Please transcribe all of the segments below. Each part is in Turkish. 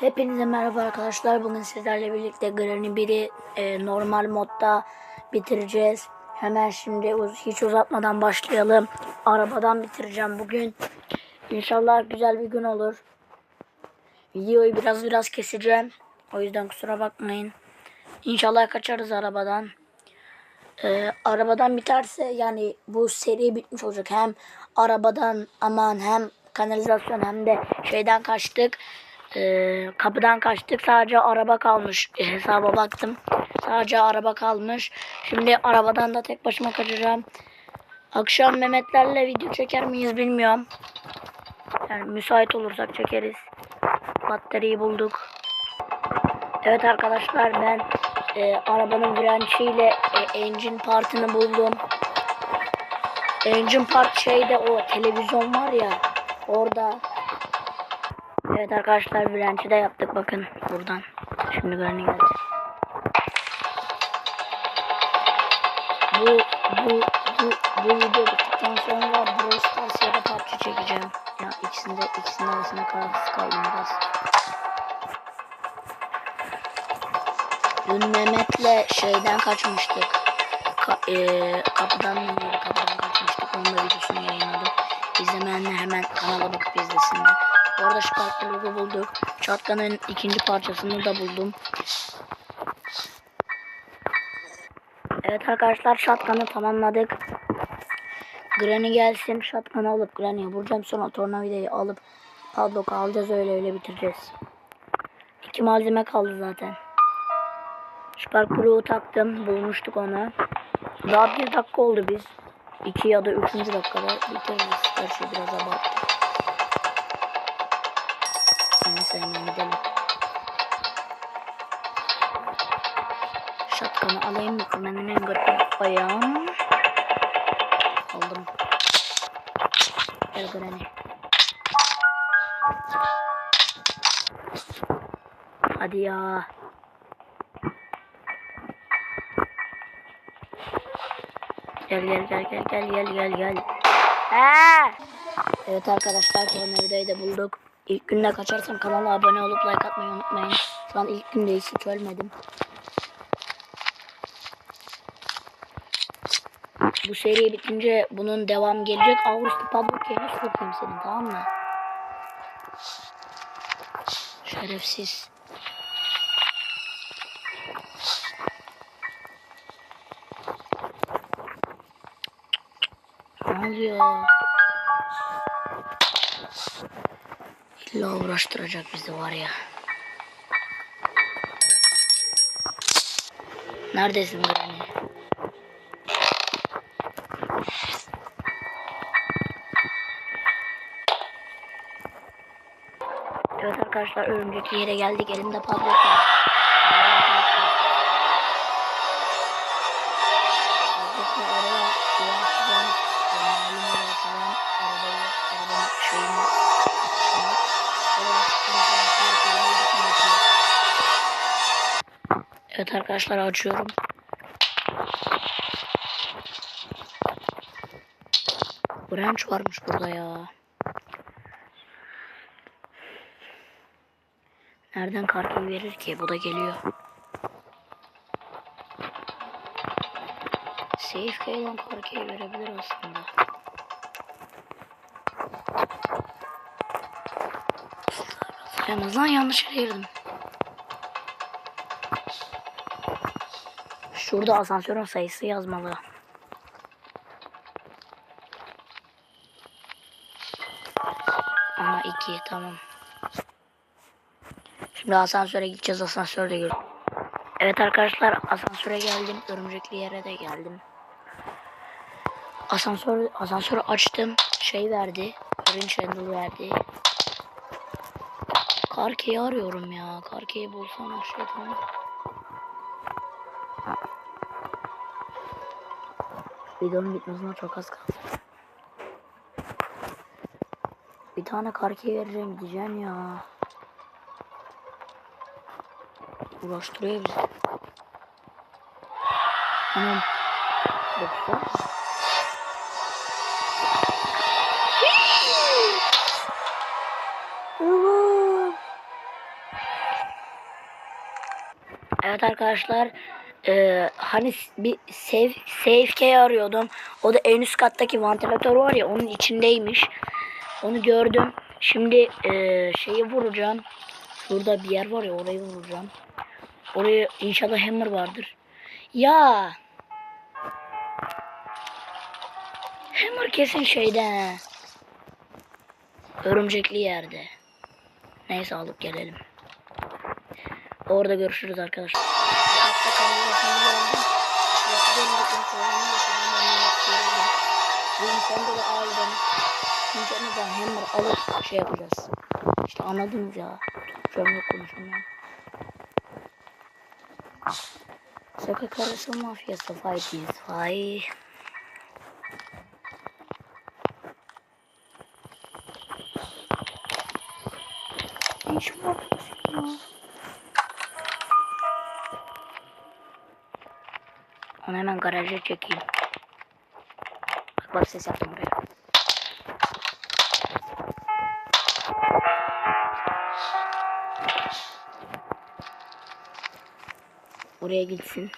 Hepinize merhaba arkadaşlar. Bugün sizlerle birlikte Granny 1'i e, normal modda bitireceğiz. Hemen şimdi hiç uzatmadan başlayalım. Arabadan bitireceğim bugün. İnşallah güzel bir gün olur. Videoyu biraz biraz keseceğim. O yüzden kusura bakmayın. İnşallah kaçarız arabadan. Ee, arabadan biterse yani bu seri bitmiş olacak. Hem arabadan aman hem kanalizasyon hem de şeyden kaçtık. Ee, kapıdan kaçtık. Sadece araba kalmış. E, hesaba baktım. Sadece araba kalmış. Şimdi arabadan da tek başıma kaçacağım. Akşam Mehmetlerle video çeker miyiz bilmiyorum. Yani müsait olursak çekeriz. Bataryayı bulduk. Evet arkadaşlar ben e, arabanın branşiyle e, engine partını buldum. Engine part şeyde o televizyon var ya orada. Evet arkadaşlar branşı da yaptık bakın buradan. Şimdi Granny geldi. Bu bu bu bu video bittikten sonra Brawl Stars ya da PUBG çekeceğim. Ya ikisinde ikisinin arasında kararsız kaldım biraz. Dün Mehmet'le şeyden kaçmıştık. Ka- eee, kapıdan mı? Kapıdan kaçmıştık. Onun da videosunu yayınladık. İzlemeyenler hemen kanala bakıp izlesinler. Orada Sparkle'ı bulduk. Çatkanın ikinci parçasını da buldum. Evet arkadaşlar şatkanı tamamladık. Granny gelsin. Şatkanı alıp Granny'e vuracağım. Sonra tornavidayı alıp padlock alacağız. Öyle öyle bitireceğiz. İki malzeme kaldı zaten. Spark Pro'yu taktım. Bulmuştuk onu. Daha bir dakika oldu biz. İki ya da üçüncü dakikada bitiririz. Her şey biraz abarttı. Neyse hemen gidelim. Şatkanı alayım mı? Kırmenin en garip ayağım. Aldım. Gel Granny. Hadi ya. Gel gel gel gel gel gel gel gel. Ha! Evet arkadaşlar tornavidayı da bulduk. İlk günde kaçarsam kanala abone olup like atmayı unutmayın. Şu an ilk gündeyiz hiç ölmedim. Bu seri bitince bunun devam gelecek. Ağustos Pablo yerine sokayım senin tamam mı? Şerefsiz. Ne oluyor? İlla uğraştıracak bizi var ya. Neredesin Granny? Evet arkadaşlar örümcek yere geldik. Elimde falan arabayı, arabanın Evet arkadaşlar açıyorum. Branch varmış burada ya. Nereden kartı verir ki? Bu da geliyor. Safe K'dan karkayı verebilir aslında. Sayamaz lan yanlış yere girdim. Şurada asansörün sayısı yazmalı. Aha iki tamam. Şimdi asansöre gideceğiz. Asansörde gör. Evet arkadaşlar asansöre geldim. Örümcekli yere de geldim. Asansör asansörü açtım. Şey verdi. Orange handle verdi. Karkeyi arıyorum ya. Karkeyi bulsam şey tamam. Videonun bitmesine çok az kaldı. Bir tane karkeyi vereceğim diyeceğim ya. Uğraştırıyor bizi. Anam. Yoksa. Evet arkadaşlar. eee, hani bir save, save key arıyordum. O da en üst kattaki vantilatör var ya onun içindeymiş. Onu gördüm. Şimdi eee, şeyi vuracağım. Şurada bir yer var ya orayı vuracağım. Oraya inşallah hammer vardır. Ya. Hammer kesin şeyde. Örümcekli yerde. Neyse alıp gelelim. Orada görüşürüz arkadaşlar. Çünkü neden hammer alıp şey yapacağız. İşte anladınız ya. Türkçem yok konuşamıyorum. Sokak arası mafyası fight is fight. Ne işin Onu hemen garaja çekeyim. Bak bak ses yaptım buraya. Oraya gitsin.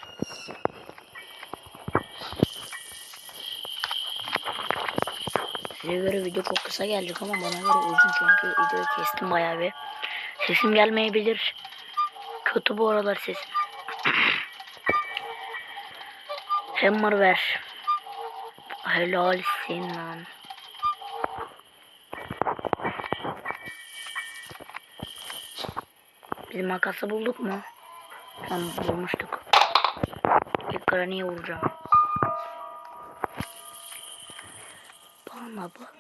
Size göre video çok kısa gelecek ama bana göre uzun çünkü videoyu kestim bayağı bir. Sesim gelmeyebilir. Kötü bu aralar sesim. Hammer ver. Helalsin lan. Biz makası bulduk mu? Tamam bulmuştuk. İlk Granny'e vuracağım. Bana bak.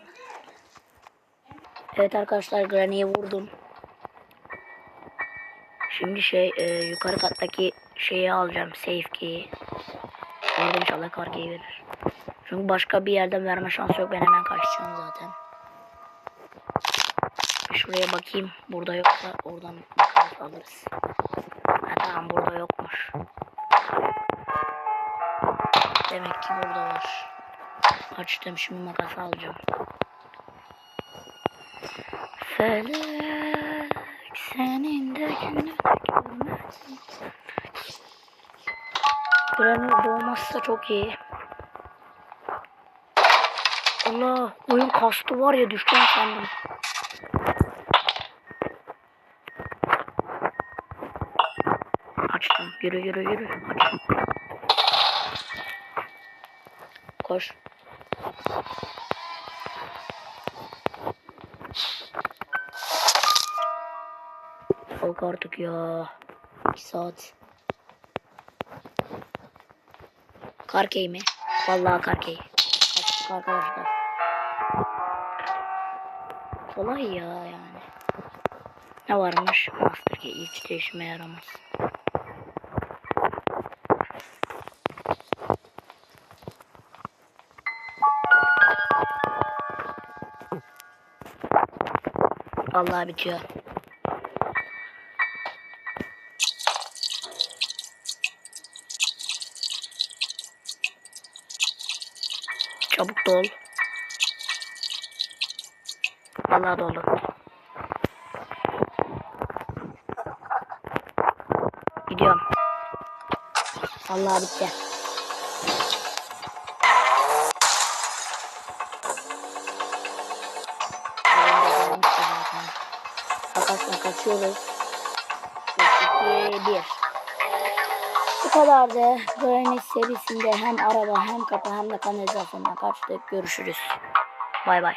Evet arkadaşlar Granny'e vurdum. Şimdi şey e, yukarı kattaki şeyi alacağım. Safe key'i. Orada inşallah kar key'i verir. Çünkü başka bir yerden verme şansı yok. Ben hemen kaçacağım zaten. Şuraya bakayım. Burada yoksa oradan bakarız alırız. Ha, tamam burada yokmuş. Demek ki burada var. Açtım şimdi makas alacağım. Felek senin de günü görmedim. Granny doğmazsa çok iyi. Allah oyun kastı var ya düştüm sandım. Açtım. Yürü yürü yürü. Açtım. Koş. Kalk artık ya. 2 saat. Karkey mi? Vallahi karkey. Kaçtık arkadaşlar. Kolay ya yani. Ne varmış? Master Key hiç de işime yaramaz. Vallahi bitiyor. Çabuk dol. Vallahi doldu. Gidiyorum. Vallahi bitti. Arkadaşlar kaçıyoruz. 3, 2, 1. Kadardı. Granny serisinde hem araba hem kapı hem de kanalizasyondan kaçtık. Görüşürüz. Bay bay.